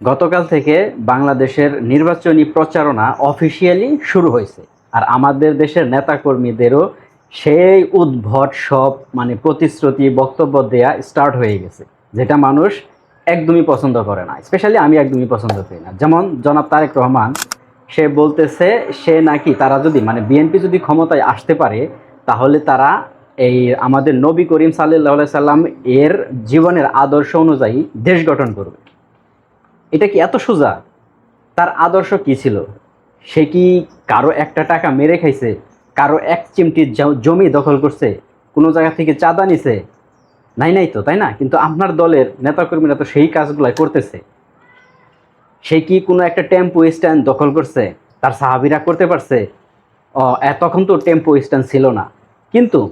গতকাল থেকে বাংলাদেশের নির্বাচনী প্রচারণা অফিসিয়ালি শুরু হয়েছে। আর আমাদের দেশের নেতাকর্মীদেরও সেই উদ্ভট সব মানে প্রতিশ্রুতি, বক্তব্য দেয়া স্টার্ট হয়ে গেছে, যেটা মানুষ একদমই পছন্দ করে না। স্পেশালি আমি একদমই পছন্দ করি না। যেমন জনাব তারেক রহমান, সে বলতেছে সে নাকি, তারা যদি মানে বিএনপি যদি ক্ষমতায় আসতে পারে, তাহলে তারা এই আমাদের নবী করিম সাল্লাহ সাল্লাম এর জীবনের আদর্শ অনুযায়ী দেশ গঠন করবে। এটা কি এত সোজা? তার আদর্শ কি ছিল? সে কি কারও একটা টাকা মেরে খাইছে? কারও এক চিমটির জ- জমি দখল করছে? কোনো জায়গা থেকে চাঁদা নিছে? নাই নাই তো, তাই না? কিন্তু আপনার দলের নেতাকর্মীরা তো সেই কাজগুলাই করতেছে। সে কি কোনো একটা টেম্পো স্ট্যান্ড দখল করছে? তার সাহাবিরা করতে পারছে? তখন তো টেম্পো স্ট্যান্ড ছিল না। কিন্তু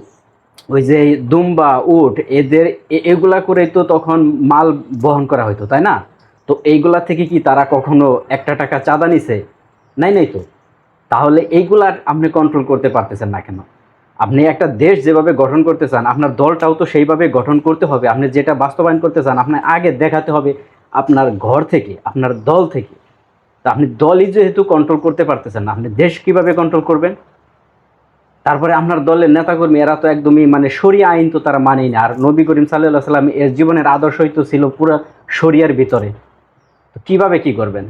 ওই যে দুম্বা, উট, এদের এগুলা করেই তো তখন মাল বহন করা হতো তাই না? তো এইগুলা থেকে কি তারা কখনো একটা টাকা চাঁদা নিছে? নাই নাই তো। তাহলে এইগুলা আপনি কন্ট্রোল করতে পারতেছেন না কেন? আপনি একটা দেশ যেভাবে গঠন করতে চান, আপনার দলটাও তো সেইভাবে গঠন করতে হবে। আপনি যেটা বাস্তবায়ন করতে চান আপনার আগে দেখাতে হবে আপনার ঘর থেকে, আপনার দল থেকে। তা আপনি দলই যেহেতু কন্ট্রোল করতে পারতেছেন না, আপনি দেশ কীভাবে কন্ট্রোল করবেন? তারপরে আপনার দলের নেতাকর্মী, এরা তো একদমই মানে সরিয়া আইন তো তারা মানেই না। আর নবী করিম সাল্লাহ সাল্লাম এর জীবনের আদর্শই তো ছিল পুরো শরিয়ার ভিতরে। কীভাবে কি করবেন?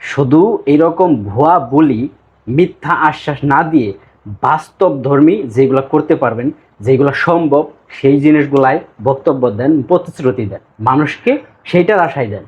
শুধু এইরকম ভুয়া বলি, মিথ্যা আশ্বাস না দিয়ে বাস্তব ধর্মী যেগুলো করতে পারবেন, যেগুলো সম্ভব, সেই জিনিসগুলাই বক্তব্য দেন, প্রতিশ্রুতি দেন। মানুষকে সেইটার আশায় দেন।